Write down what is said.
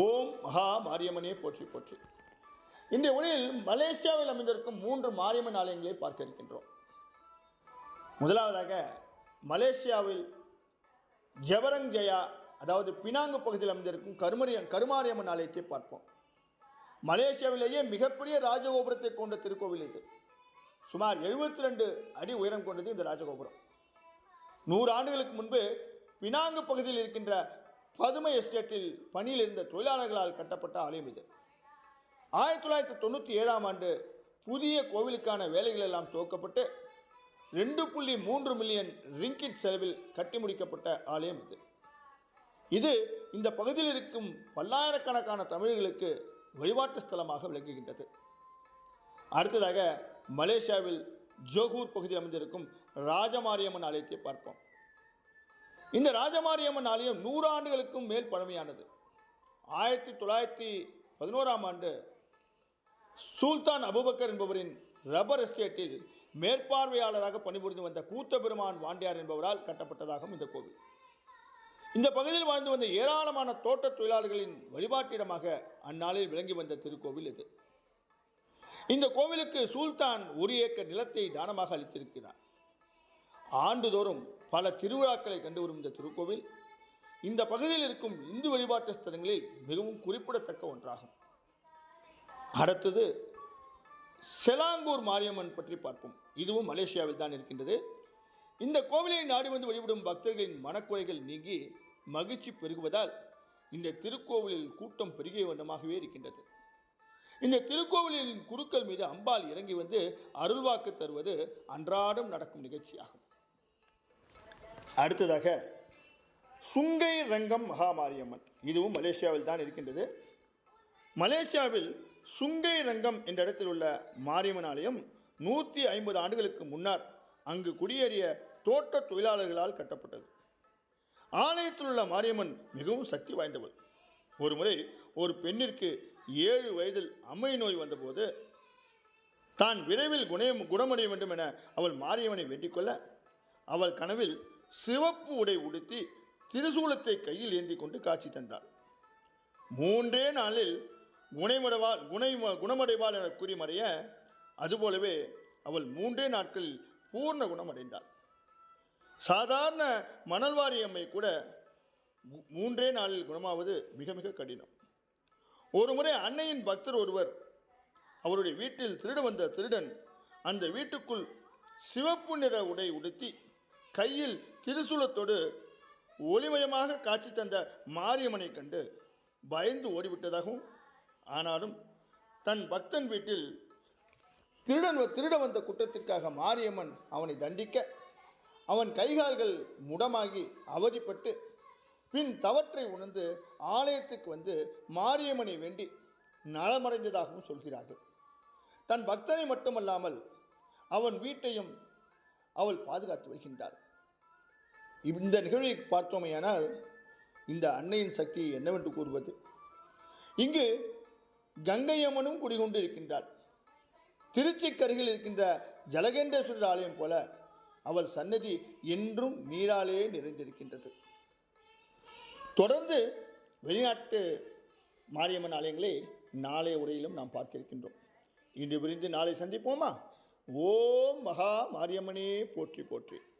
ஓம் மகா மாரியம்மனே போற்றி போற்றி. இந்த உரையில் மலேசியாவில் அமைந்திருக்கும் மூன்று மாரியம்மன் ஆலயங்களை பார்க்க இருக்கின்றோம். முதலாவதாக மலேசியாவில் ஜெவரங் ஜெயா அதாவது பினாங்கு பகுதியில் அமைந்திருக்கும் கருமரிய கருமாரியம்மன் ஆலயத்தை பார்ப்போம். மலேசியாவிலேயே மிகப்பெரிய ராஜகோபுரத்தை கொண்ட திருக்கோவில் இது. சுமார் 72 ரெண்டு அடி உயரம் கொண்டது இந்த ராஜகோபுரம். நூறு ஆண்டுகளுக்கு முன்பு பினாங்கு பகுதியில் இருக்கின்ற பதுமை எஸ்டேட்டில் பணியில் இருந்த தொழிலாளர்களால் கட்டப்பட்ட ஆலயம் இது. ஆயிரத்தி தொள்ளாயிரத்தி தொண்ணூற்றி ஏழாம் ஆண்டு புதிய கோவிலுக்கான வேலைகள் எல்லாம் துவக்கப்பட்டு ரெண்டு புள்ளி மூன்று மில்லியன் ரிங்கிட் செலவில் கட்டி முடிக்கப்பட்ட ஆலயம் இது. இது இந்த பகுதியில் இருக்கும் பல்லாயிரக்கணக்கான தமிழர்களுக்கு வழிபாட்டு ஸ்தலமாக விளங்குகின்றது. அடுத்ததாக மலேசியாவில் ஜோகூர் பகுதியில் அமைந்திருக்கும் ராஜமாரியம்மன் ஆலயத்தை பார்ப்போம். இந்த ராஜமாரியம்மன் ஆலயம் நூறு ஆண்டுகளுக்கும் மேல் பழமையானது. ஆயிரத்தி தொள்ளாயிரத்தி பதினோராம் ஆண்டு சுல்தான் அபுபக்கர் என்பவரின் ரப்பர் எஸ்டேட்டில் மேற்பார்வையாளராக பணிபுரிந்து வந்த கூத்த பெருமான் வாண்டியார் என்பவரால் கட்டப்பட்டதாகும் இந்த கோவில். இந்த பகுதியில் வாழ்ந்து வந்த ஏராளமான தோட்ட தொழிலாளர்களின் வழிபாட்டிடமாக அந்நாளில் விளங்கி வந்த திருக்கோவில் இது. இந்த கோவிலுக்கு சுல்தான் ஒரு ஏக்கர் நிலத்தை தானமாக அளித்திருக்கிறார். ஆண்டுதோறும் பல திருவிழாக்களை கண்டு வரும் இந்த திருக்கோவில் இந்த பகுதியில் இருக்கும் இந்து வழிபாட்டு ஸ்தலங்களில் மிகவும் குறிப்பிடத்தக்க ஒன்றாகும். அடுத்தது செலாங்கூர் மாரியம்மன் பற்றி பார்ப்போம். இதுவும் மலேசியாவில் தான் இருக்கின்றது. இந்த கோவிலை நாடி வந்து வழிபடும் பக்தர்களின் மனக்குறைகள் நீங்கி மகிழ்ச்சி பெருகுவதால் இந்த திருக்கோவிலில் கூட்டம் பெருகிய வண்ணமாகவே இருக்கின்றது. இந்த திருக்கோவிலின் குருக்கள் மீது அம்பாள் இறங்கி வந்து அருள்வாக்கு தருவது அன்றாடம் நடக்கும் நிகழ்ச்சியாகும். அடுத்ததாக சுங்கை ரங்கம் மகாமாரியம்மன். இதுவும் மலேசியாவில் தான் இருக்கின்றது. மலேசியாவில் சுங்கை ரங்கம் என்ற இடத்தில் உள்ள மாரியம்மன் ஆலயம் நூற்றி ஐம்பது ஆண்டுகளுக்கு முன்னர் அங்கு குடியேறிய தோட்ட தொழிலாளர்களால் கட்டப்பட்டது. ஆலயத்தில் உள்ள மாரியம்மன் மிகவும் சக்தி வாய்ந்தவள். ஒரு முறை ஒரு பெண்ணிற்கு ஏழு வயதில் அம்மை நோய் வந்தபோது தான் விரைவில் குணம் குணமடைய வேண்டும் என அவள் மாரியம்மனை வேண்டிக்கொள்ள அவள் கனவில் சிவப்பு உடை உடுத்தி திருசூலத்தை கையில் ஏந்தி கொண்டு காட்சி தந்தார். மூன்றே நாளில் குணமடைவாள் குணை குணமடைவாள் என கூறி மறைய அதுபோலவே அவள் மூன்றே நாட்களில் பூர்ண குணமடைந்தாள். சாதாரண மணல்வாரி அம்மை கூட மூன்றே நாளில் குணமாவது மிக மிக கடினம். ஒரு முறை அன்னையின் பக்தர் ஒருவர் அவருடைய வீட்டில் திருட வந்த திருடன் அந்த வீட்டுக்குள் சிவப்பு நிற உடை உடுத்தி கையில் திருசூலத்தோடு ஒளிமயமாக காட்சி தந்த மாரியம்மனை கண்டு பயந்து ஓடிவிட்டதாகவும் ஆனாலும் தன் பக்தன் வீட்டில் திருடன் திருட வந்த குற்றத்திற்காக மாரியம்மன் அவனை தண்டிக்க அவன் கைகால்கள் முடமாகி அவதிப்பட்டு பின் தவற்றை உணர்ந்து ஆலயத்துக்கு வந்து மாரியம்மனை வேண்டி நலமடைந்ததாகவும் சொல்கிறார்கள். தன் பக்தனை மட்டுமல்லாமல் அவன் வீட்டையும் அவள் பாதுகாத்து வருகின்றாள். இந்த நிகழ்வை பார்த்தோமேயானால் இந்த அன்னையின் சக்தி என்னவென்று கூறுவது? இங்கு கங்கையம்மனும் குடிகொண்டு இருக்கின்றாள். திருச்சிக்கருகில் இருக்கின்ற ஜலகேண்டேஸ்வரர் ஆலயம் போல அவள் சன்னதி என்றும் நீராலே நிறைந்திருக்கின்றது. தொடர்ந்து வெளிநாட்டு மாரியம்மன் ஆலயங்களை நாளைய உரையிலும் நாம் பார்க்க இருக்கின்றோம் இன்று விரிந்து நாளை சந்திப்போமா? ஓம் மகா மாரியம்மனே போற்றி போற்றி.